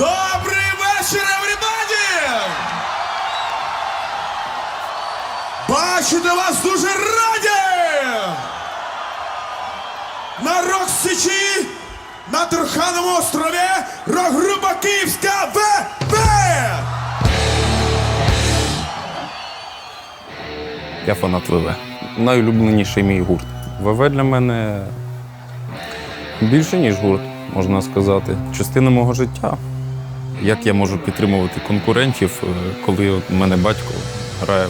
Добрий вечір, everybody! Бачити вас дуже раді! На Рок-Січі, на Турхановому острові, рок-група Київська ВВ! Я фанат ВВ. Найулюбленіший мій гурт. ВВ для мене більше, ніж гурт, можна сказати. Частина мого життя. Як я можу підтримувати конкурентів, е, коли в мене батько грає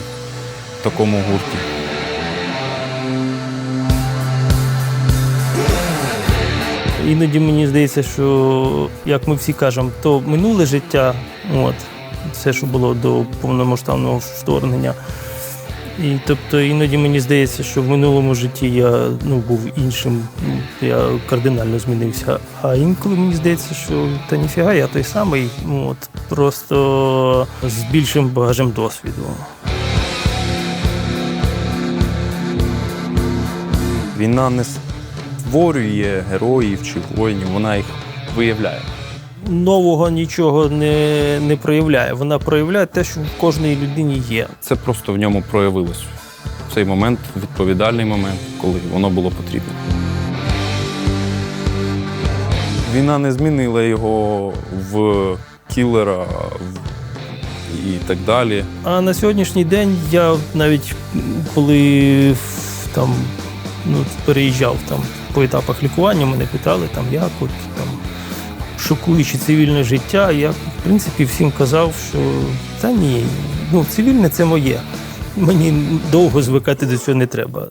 в такому гурті. Іноді мені здається, що як ми всі кажемо, то минуле життя, от все, що було до повномасштабного вторгнення. І тобто іноді мені здається, що в минулому житті я ну, був іншим, я кардинально змінився. А інколи мені здається, що та ніфіга, я той самий, ну, от, просто з більшим багажем досвіду. Війна не створює героїв чи воїнів, вона їх виявляє. Нового нічого не, не проявляє. Вона проявляє те, що в кожній людині є. Це просто в ньому проявилось. В цей момент, відповідальний момент, коли воно було потрібно. Війна не змінила його в кілера в- і так далі. А на сьогоднішній день я навіть коли там ну, переїжджав там по етапах лікування, мене питали, там, як от там шокуючи цивільне життя, я в принципі всім казав, що та ні, ну цивільне це моє. Мені довго звикати до цього не треба.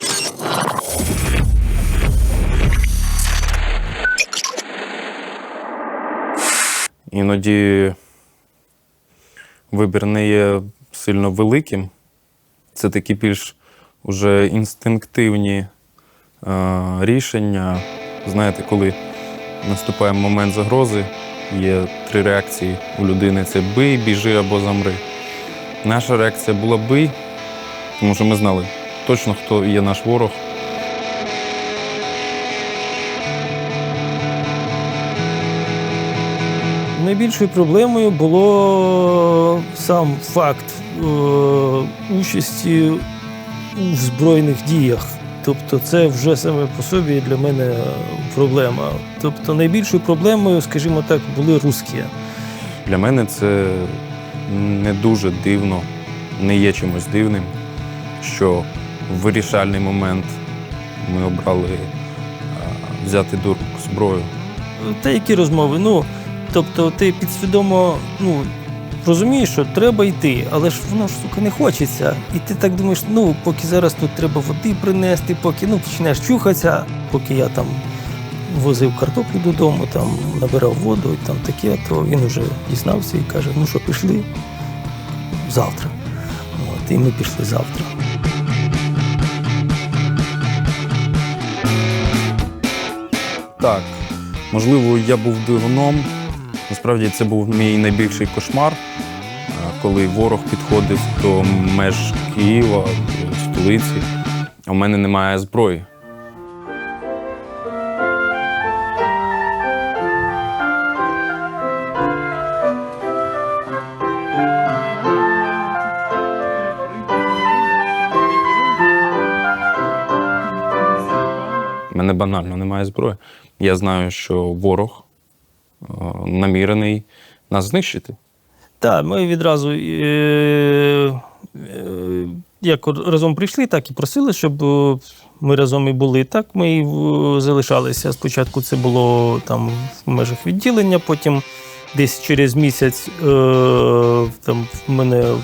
Іноді вибір не є сильно великим. Це такі більш уже інстинктивні е, рішення. Знаєте, коли наступає момент загрози, є три реакції у людини: це бий, біжи або замри. Наша реакція була бий, тому що ми знали точно, хто є наш ворог. Найбільшою проблемою було сам факт е, участі у збройних діях. Тобто, це вже саме по собі для мене проблема. Тобто, найбільшою проблемою, скажімо так, були русські. Для мене це не дуже дивно, не є чимось дивним, що в вирішальний момент ми обрали е, взяти до рук зброю. Та які розмови? Ну, тобто, ти підсвідомо ну, розумієш, що треба йти, але ж воно ж сука не хочеться. І ти так думаєш, ну поки зараз тут треба води принести, поки ну почнеш чухатися, поки я там возив картоплю додому, там набирав воду і там таке, то він вже дізнався і каже: ну що, пішли завтра. От, і ми пішли завтра. Так, можливо, я був дивном. Насправді це був мій найбільший кошмар, коли ворог підходив до меж Києва, столиці, а в мене немає зброї. Мене банально немає зброї. Я знаю, що ворог намірений нас знищити. Так, ми відразу е, е, як разом прийшли, так і просили, щоб е, ми разом і були. Так ми і е, залишалися. Спочатку це було там в межах відділення, потім десь через місяць е, там мене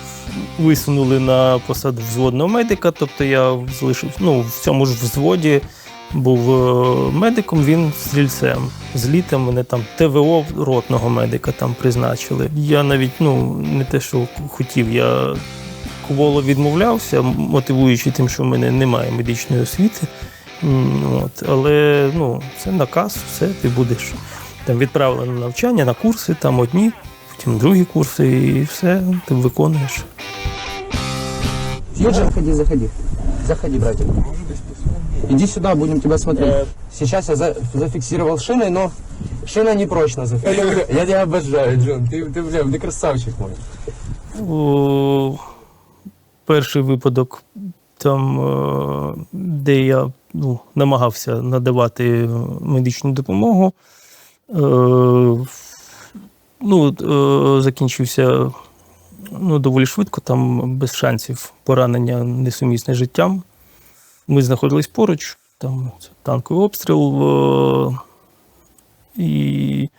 висунули на посаду взводного медика. Тобто я залишив ну, в цьому ж взводі. Був е, медиком, він стрільцем. З літа мене там ТВО ротного медика там призначили. Я навіть ну не те, що хотів, я кволо відмовлявся, мотивуючи тим, що в мене немає медичної освіти. От, але ну, це наказ, все, ти будеш там відправлено на навчання, на курси, там одні, потім другі курси, і все, ти виконуєш. Заходи, заходи. Заходи, братик. Иди сюда, будем тебя смотреть. Сейчас я за- зафиксировал шиной, но Шина непрочно заходит. Я говорю, я тебя обожаю, Джон. Ты, ты, бля, ты красавчик мой. О, перший випадок, там, е, де я ну, намагався надавати медичну допомогу, е, ну, е, закінчився ну, доволі швидко, там без шансів поранення несумісне з життям. Ми знаходились поруч, там танковий обстріл. е, І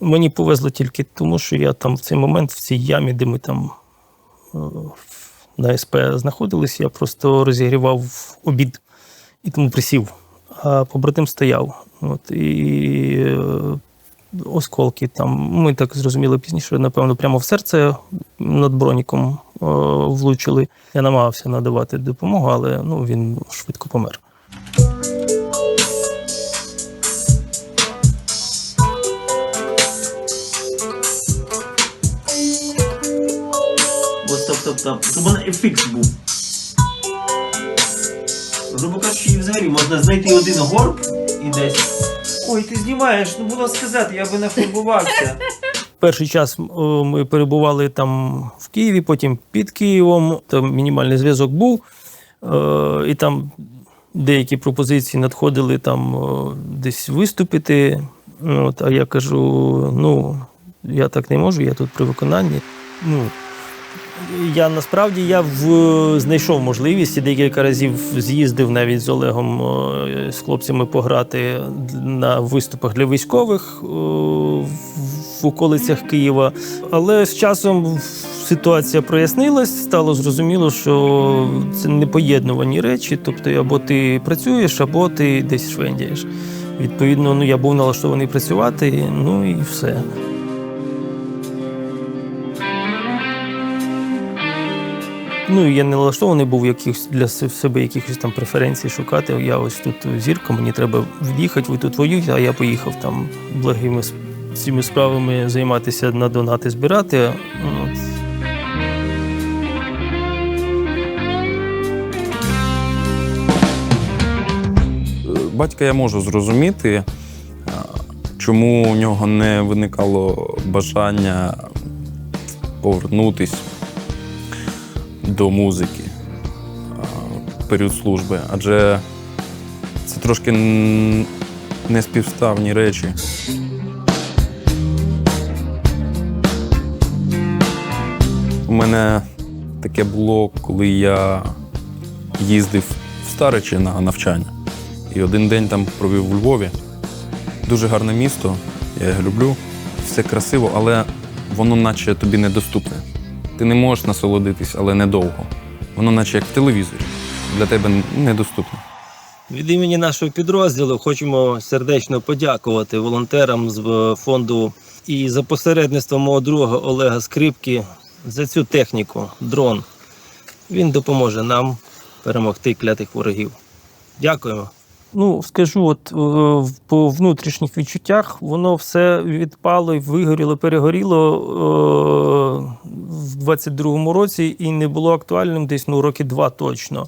мені повезло тільки тому, що я там в цей момент, в цій ямі, де ми там е, на СП знаходились, я просто розігрівав обід і тому присів. А побратим стояв. От, і е, осколки там. Ми так зрозуміли пізніше, напевно, прямо в серце над броніком влучили. Я намагався надавати допомогу, але ну, він швидко помер. От, тобто, тобто, щоб вона ефікс був. Грубо кажучи, взагалі можна знайти один горб і десь. Ой, ти знімаєш, ну було сказати, я би не фарбувався. Перший час ми перебували там в Києві, потім під Києвом. Там мінімальний зв'язок був. Е, і там деякі пропозиції надходили там десь виступити. От, а я кажу: ну, я так не можу, я тут при виконанні. Ну, я насправді я в, знайшов можливість і декілька разів з'їздив навіть з Олегом е, з хлопцями пограти на виступах для військових е, в околицях Києва. Але з часом ситуація прояснилась, стало зрозуміло, що це непоєднувані речі. Тобто, або ти працюєш, або ти десь швендяєш. Відповідно, ну я був налаштований працювати, ну і все. Ну, я не налаштований був якихось для себе якихось там преференцій шукати. Я ось тут зірка, мені треба від'їхати, ви тут воюєте, а я поїхав там благими цими справами займатися на донати збирати. Батька я можу зрозуміти, чому у нього не виникало бажання повернутись до музики в період служби, адже це трошки неспівставні речі. У мене таке було, коли я їздив в Старичі на навчання. І один день там провів у Львові. Дуже гарне місто, я його люблю. Все красиво, але воно наче тобі недоступне. Ти не можеш насолодитись, але недовго. Воно наче як в телевізорі. Для тебе недоступне. Від імені нашого підрозділу хочемо сердечно подякувати волонтерам з е, фонду і за посередництво мого друга Олега Скрипки за цю техніку, дрон. Він допоможе нам перемогти клятих ворогів. Дякуємо. Ну, скажу, от е, по внутрішніх відчуттях воно все відпало і вигоріло, перегоріло е, в 22-му році і не було актуальним десь ну, роки два точно.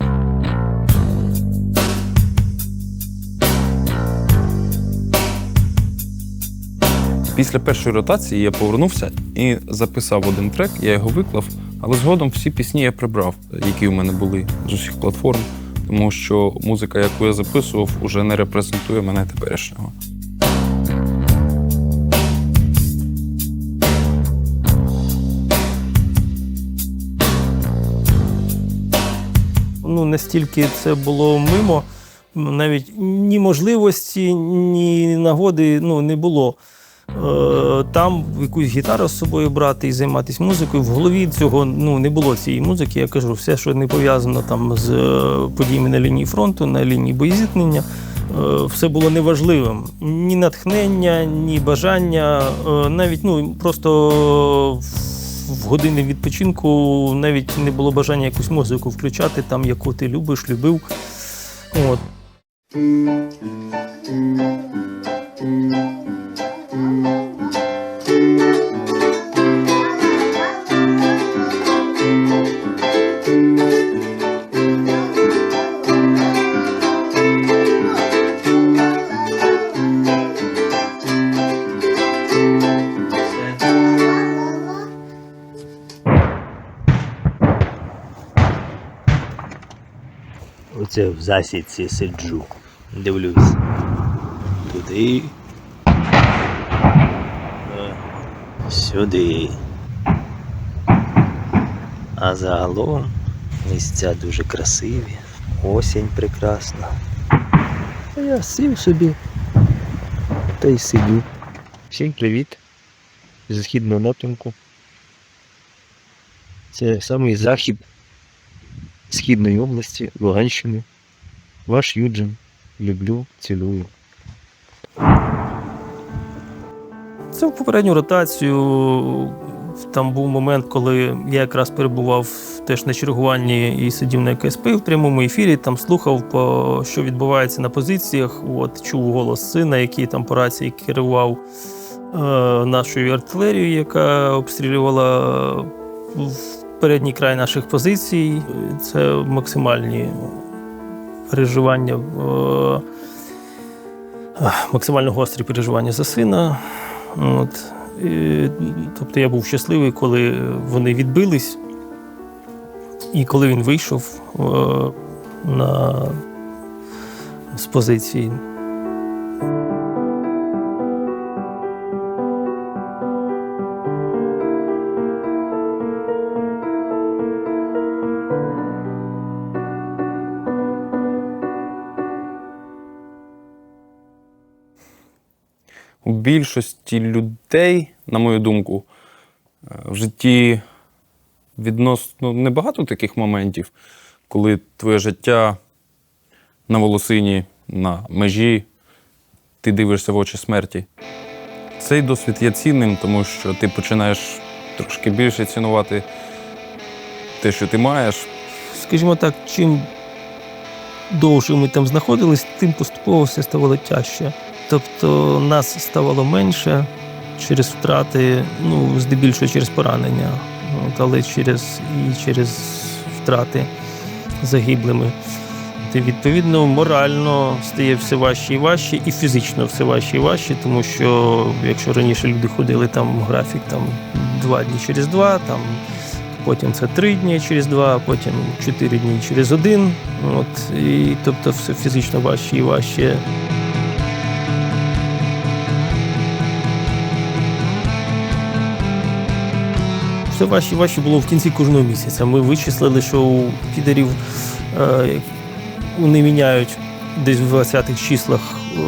Після першої ротації я повернувся і записав один трек, я його виклав, але згодом всі пісні я прибрав, які у мене були з усіх платформ, тому що музика, яку я записував, уже не репрезентує мене теперішнього. ну, настільки це було мимо, навіть ні можливості, ні нагоди ну, не було. Е, Там якусь гітару з собою брати і займатися музикою. В голові цього ну, не було цієї музики. Я кажу, все, що не пов'язано там з е, подіями на лінії фронту, на лінії боєзіткнення, е, все було неважливим. Ні натхнення, ні бажання, навіть ну, просто в години відпочинку навіть не було бажання якусь музику включати, там, яку ти любиш, любив. От. Оце в засідці сиджу. Дивлюсь. Туди. Е, Сюди. А загалом місця дуже красиві. Осінь прекрасна. Я сів собі та й сидю. Всім привіт. Зі східного напрямку. Це самий захід Східної області, Луганщини. Ваш Юджин. Люблю, цілую. Це в попередню ротацію. Там був момент, коли я якраз перебував теж на чергуванні і сидів на КСП в прямому ефірі, там слухав, що відбувається на позиціях. От, чув голос сина, який там по рації керував е, нашою артилерією, яка обстрілювала в передній край наших позицій. Це максимальні переживання. е, максимально гострі переживання за сина. От. Тобто я був щасливий, коли вони відбились, і коли він вийшов е, на, з позиції. Більшості людей, на мою думку, е, в житті відносно небагато таких моментів, коли твоє життя на волосині, на межі, ти дивишся в очі смерті. Цей досвід є цінним, тому що ти починаєш трошки більше цінувати те, що ти маєш, Скажімо так, чим довше ми там знаходились, тим поступово все ставало тяжче. Тобто нас ставало менше через втрати, ну, здебільшого через поранення, але через, і через втрати загиблими. Ти відповідно морально стає все важче і важче, і фізично все важче і важче, тому що якщо раніше люди ходили там графік там два дні через два, там потім це три дні через два, потім чотири дні через один. От, і, тобто все фізично важче і важче. Все важче і важче було в кінці кожного місяця. Ми вичислили, що у підерів е, вони міняють десь в 20-х числах е,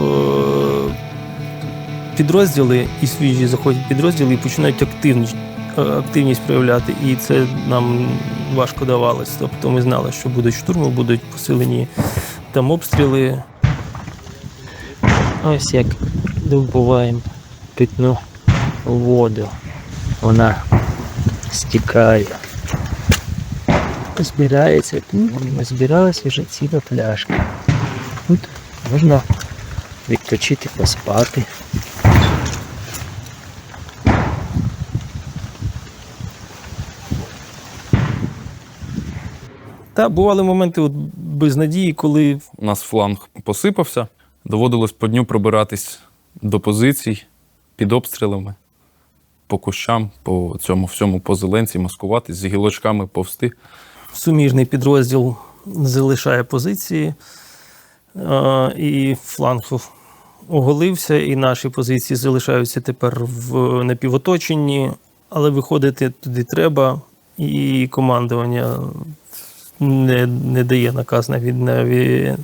підрозділи і свіжі заходять підрозділи і починають активність, е, активність проявляти. І це нам важко давалось. Тобто ми знали, що будуть штурми, будуть посилені там обстріли. Ось як добуваємо питну воду. Вона стікає. Збирається. Збиралася вже ціла пляшка. Тут можна відпочити, поспати. Та бували моменти от без надії, коли У нас фланг посипався, доводилось по дню пробиратись до позицій під обстрілами, по кущам, по цьому всьому по зеленці, маскуватись, з гілочками повсти. суміжний підрозділ залишає позиції, е, і фланг оголився, і наші позиції залишаються тепер в напівоточенні, але виходити туди треба, і командування не, не дає наказ навіть навіть.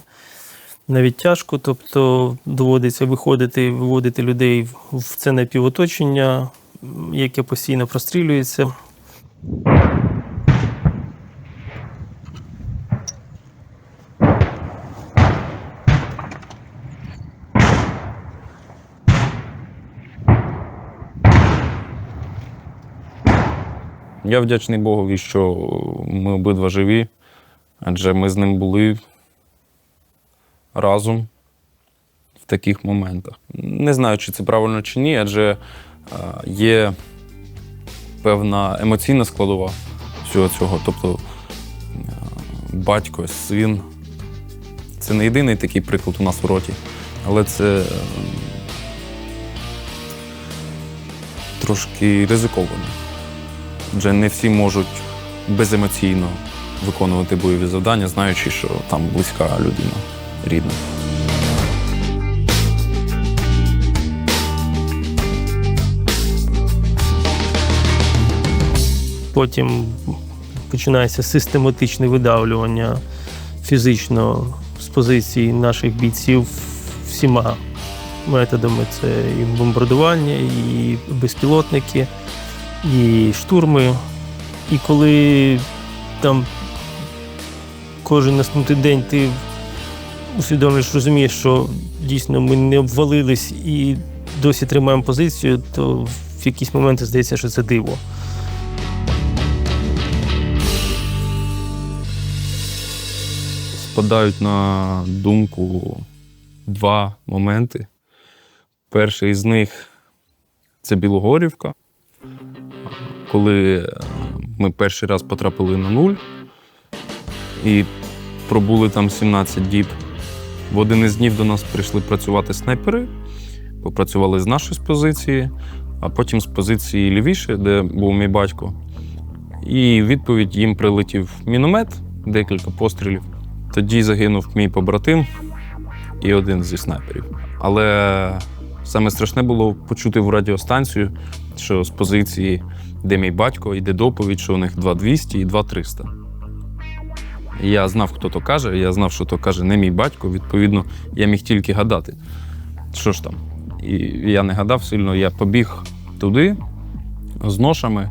Навіть тяжко, тобто доводиться виходити, виводити людей в- це напівоточення, яке постійно прострілюється. Я вдячний Богові, що ми обидва живі, адже ми з ним були разом в таких моментах. Не знаю, чи це правильно чи ні, адже є певна емоційна складова всього цього. Тобто е, батько, син. Це не єдиний такий приклад у нас в роті, але це е, трошки ризиковано. Адже не всі можуть беземоційно виконувати бойові завдання, знаючи, що там близька людина рідна. Потім починається систематичне видавлювання фізично з позицій наших бійців всіма методами. Це і бомбардування, і безпілотники, і штурми. І коли там кожен наступний день ти усвідомлюєш, розумієш, що дійсно ми не обвалились і досі тримаємо позицію, то в якісь моменти здається, що це диво. Спадають на думку два моменти. Перший з них це Білогорівка. Коли е, ми перший раз потрапили на нуль і пробули там 17 діб. В один із днів до нас прийшли працювати снайпери, попрацювали з нашої позиції, а потім з позиції лівіше, де був мій батько. І відповідь їм прилетів міномет, декілька пострілів. Тоді загинув мій побратим і один зі снайперів. Але саме страшне було почути в радіостанцію, що з позиції, де мій батько, йде доповідь, що у них 2200 і 2300. Я знав, хто то каже, я знав, що то каже не мій батько. Відповідно, я міг тільки гадати, що ж там. І я не гадав сильно, я побіг туди з ношами.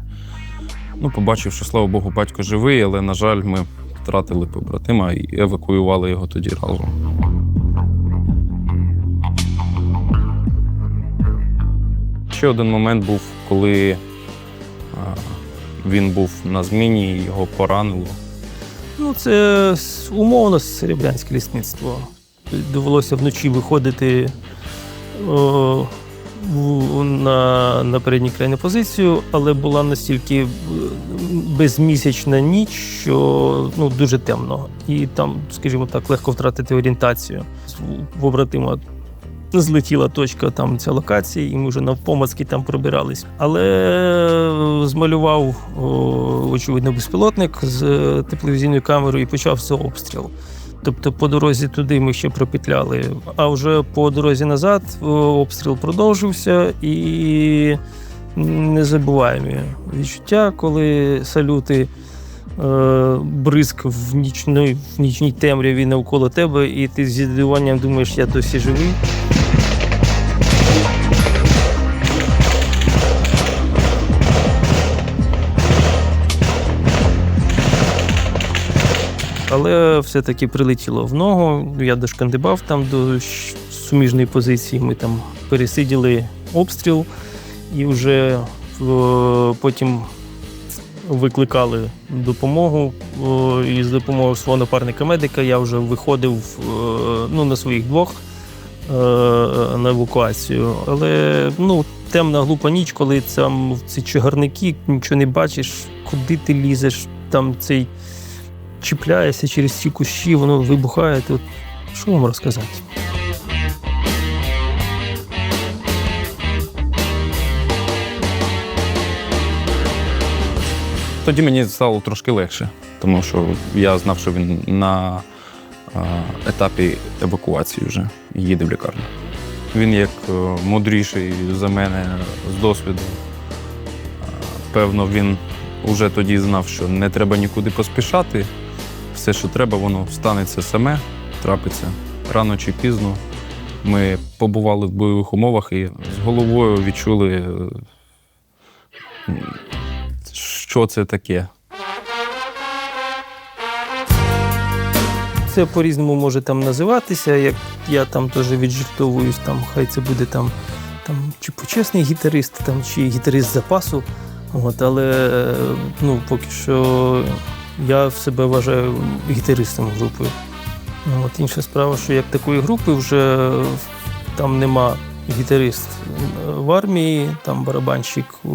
Ну, побачив, що слава Богу, батько живий, але, на жаль, ми втратили побратима і евакуювали його тоді разом. Ще один момент був, коли він був на зміні, і його поранило. Ну, це умовно серебрянське лісництво. Довелося вночі виходити о, на, на передній крайню позицію, але була настільки е, безмісячна ніч, що ну, дуже темно. І там, скажімо так, легко втратити орієнтацію. В побратима злетіла точка, там ця локація, і ми вже навпомацьки там пробирались. Але е, змалював очевидно безпілотник з е, тепловізійною камерою і почався обстріл. Тобто по дорозі туди ми ще пропетляли, а вже по дорозі назад обстріл продовжився і незабуваємі відчуття, коли салюти. е, Бризк в нічній в нічній темряві навколо тебе, і ти з здивуванням думаєш, я досі живий. Але все-таки прилетіло в ногу. Я дошкандибав там до суміжної позиції. Ми там пересиділи обстріл і вже е, потім викликали допомогу. І з допомогою свого напарника медика я вже виходив е, ну, на своїх двох е, на евакуацію. Але ну, темна глупа ніч, коли там ці чагарники, нічого не бачиш, куди ти лізеш, там цей чіпляєшся через ці кущі, воно вибухає. Тут що вам розказати? Тоді мені стало трошки легше, тому що я знав, що він на етапі евакуації вже їде в лікарню. Він як е, мудріший за мене з досвіду. Певно, він уже тоді знав, що не треба нікуди поспішати. Все, що треба, воно станеться саме, трапиться рано чи пізно. Ми побували в бойових умовах і з головою відчули, е, що це таке. Це по-різному може там називатися. Як я там теж віджартовуюсь, там хай це буде там, там чи почесний гітарист, там, чи гітарист запасу. От, але е, ну, поки що я себе вважаю гітаристом групи. Ну, От інша справа, що як такої групи вже там нема гітарист в армії, там барабанщик е,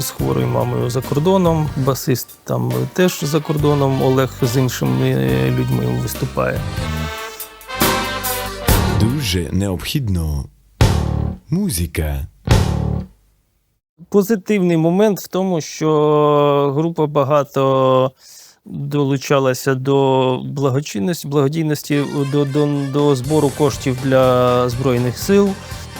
з хворою мамою за кордоном, басист там теж за кордоном, Олег з іншими людьми виступає. Дуже необхідно. Музика. Позитивний момент в тому, що група багато долучалася до благочинності, благодійності до, до, до збору коштів для Збройних сил.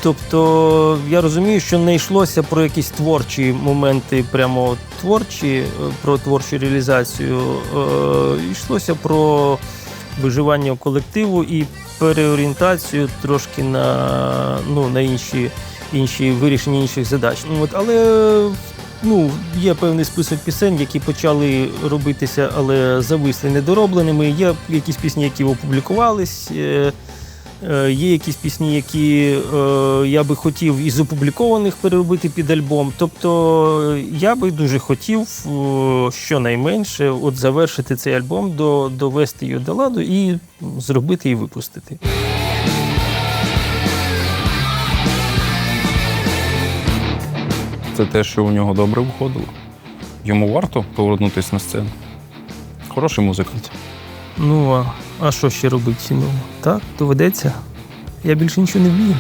Тобто я розумію, що не йшлося про якісь творчі моменти, прямо творчі, е, про творчу реалізацію. Е, йшлося про виживання колективу і переорієнтацію трошки на, ну, на інші, інші вирішення інших задач. От, але ну, є певний список пісень, які почали робитися, але зависли недоробленими. Є якісь пісні, які опублікувались. е, Е, Є якісь пісні, які е, я би хотів із опублікованих переробити під альбом. Тобто я би дуже хотів щонайменше от завершити цей альбом, довести його до ладу і зробити і випустити. Це те, що у нього добре виходило. Йому варто повернутися на сцену. Хороший музикант. Ну а, а що ще робити? Ну так, доведеться. Я більше нічого не вмію.